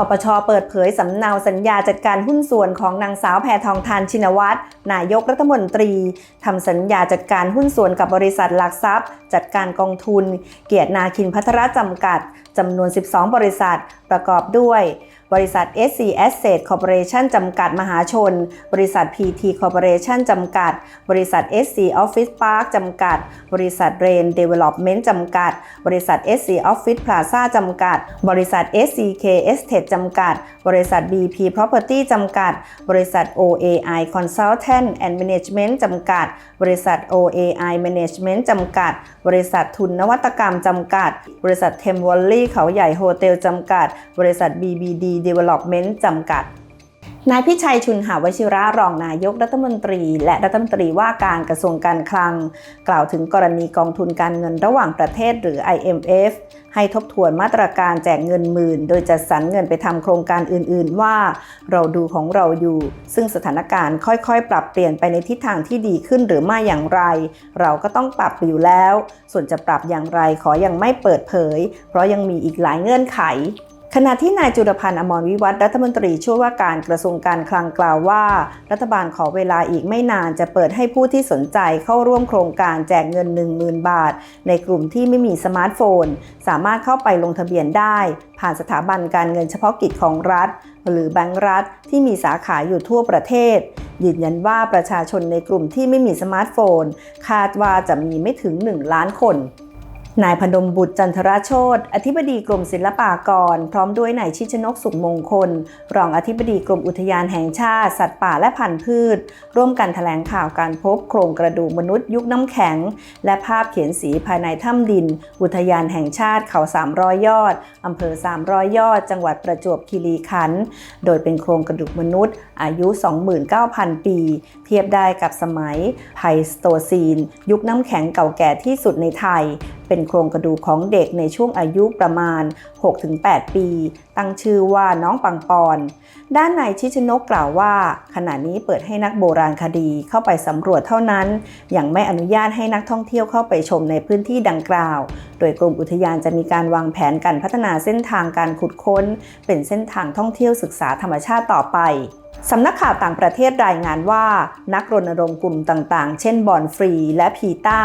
ปปชเปิดเผยสำเนาสัญญาจัดการหุ้นส่วนของนางสาวแพทองทานชินวัตรนายกรัฐมนตรีทำสัญญาจัดการหุ้นส่วนกับบริษัทหลักทรัพย์ จัดการกองทุน เกียรตินาคินพัทรจำกัดจำนวน 12 บริษัทประกอบด้วย บริษัท SC Asset Corporation จำกัดมหาชน บริษัท PT Corporation จำกัด บริษัท SC Office Park จำกัด บริษัท Rain Development จำกัด บริษัท SC Office Plaza จำกัด บริษัท SCK Estate จำกัด บริษัท BP Property จำกัด บริษัท OAI Consultant and Management จำกัด บริษัท OAI Management จำกัด บริษัททุนนวัตกรรมจำกัด บริษัท Tem Valley เขาใหญ่โฮเทลจำกัด บริษัท BBD Development จำกัด นายพิชัยชุนหาวชิระรองนายกรัฐมนตรี และรัฐมนตรีว่าการกระทรวงการคลัง กล่าวถึงกรณีกองทุนการเงินระหว่างประเทศหรือ IMF ให้ทบทวนมาตรการแจกเงินหมื่น โดยจัดสรรเงินไปทำโครงการอื่น ๆ ว่า เราดูของเราอยู่ ซึ่งสถานการณ์ค่อยๆ ปรับเปลี่ยนไปในทิศทางที่ดีขึ้นหรือไม่อย่างไร เราก็ต้องปรับอยู่แล้ว ส่วนจะปรับอย่างไรขอยังไม่เปิดเผย เพราะยังมีอีกหลายเงื่อนไข ขณะที่นายจุลพันธ์อมรวิวัฒรัฐมนตรีช่วยว่าการกระทรวงการคลังกล่าวว่า รัฐบาลขอเวลาอีกไม่นานจะเปิดให้ผู้ที่สนใจเข้าร่วมโครงการแจกเงิน 10,000 บาท ในกลุ่มที่ไม่มีสมาร์ทโฟน สามารถเข้าไปลงทะเบียนได้ ผ่านสถาบันการเงินเฉพาะกิจของรัฐ หรือแบงก์รัฐที่มีสาขาอยู่ทั่วประเทศ ยืนยันว่าประชาชนในกลุ่มที่ไม่มีสมาร์ทโฟน คาดว่าจะมีไม่ถึง 1 ล้านคน นายพนมบุตรจันทราโชตอธิบดีกรมศิลปากร พร้อมด้วยนายชิชนกสุขมงคล รองอธิบดีกรมอุทยานแห่งชาติ สัตว์ป่าและพันธุ์พืช ร่วมกันแถลงข่าวการพบโครงกระดูกมนุษย์ยุคน้ำแข็ง และภาพเขียนสีภายในถ้ำดิน อุทยานแห่งชาติเขา 300 ยอดอำเภอ 300 ยอด จังหวัดประจวบคีรีขันธ์ โดยเป็นโครงกระดูกมนุษย์ อายุ 29,000 ปี เทียบได้กับสมัยไพสโตซีน ยุคน้ำแข็งเก่าแก่ที่สุดในไทย เป็นโครงกระดูกของเด็กในช่วงอายุประมาณ 6-8 ปี ตั้งชื่อว่าน้องปังปอน ด้านนายชิชนกกล่าวว่า ขณะนี้เปิดให้นักโบราณคดีเข้าไปสำรวจเท่านั้น ยังไม่อนุญาตให้นักท่องเที่ยวเข้าไปชมในพื้นที่ดังกล่าว โดยกรมอุทยานจะมีการวางแผนการพัฒนาเส้นทางการขุดค้น เป็นเส้นทางท่องเที่ยวศึกษาธรรมชาติต่อไป สำนักข่าวต่างประเทศรายงานว่า นักรณรงค์กลุ่มต่างๆ เช่นบอนฟรีและพีต้า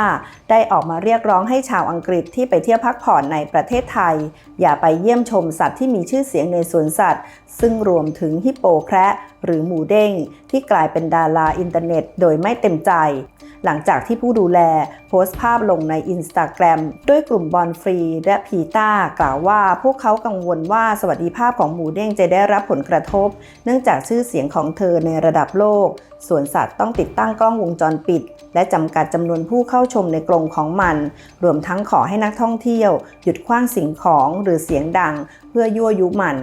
ได้ออกมาเรียกร้องให้ชาวอังกฤษที่ไปเที่ยวพักผ่อนในประเทศไทย อย่าไปเยี่ยมชมสัตว์ที่มีชื่อเสียงในสวนสัตว์ ซึ่งรวมถึงฮิปโปแคระหรือหมูเด้ง ที่กลายเป็นดาราอินเทอร์เน็ต โดยไม่เต็มใจ หลังจากที่ผู้ดูแล พสต์ภาพลงในอินสตาแกรมด้วยกลุ่มบอลฟรีและพีต้ากล่าวว่าพวกเขากังวลว่าสวัสดิภาพของหมูเด้งจะได้รับผลกระทบ เนื่องจากชื่อเสียงของเธอในระดับโลกสวนสัตว์ต้องติดตั้งกล้องวงจรปิด และจำกัดจำนวนผู้เข้าชมในกรงของมัน รวมทั้งขอให้นักท่องเที่ยว หยุดคว้างสิ่งของหรือเสียงดัง เพื่อยั่วยุมัน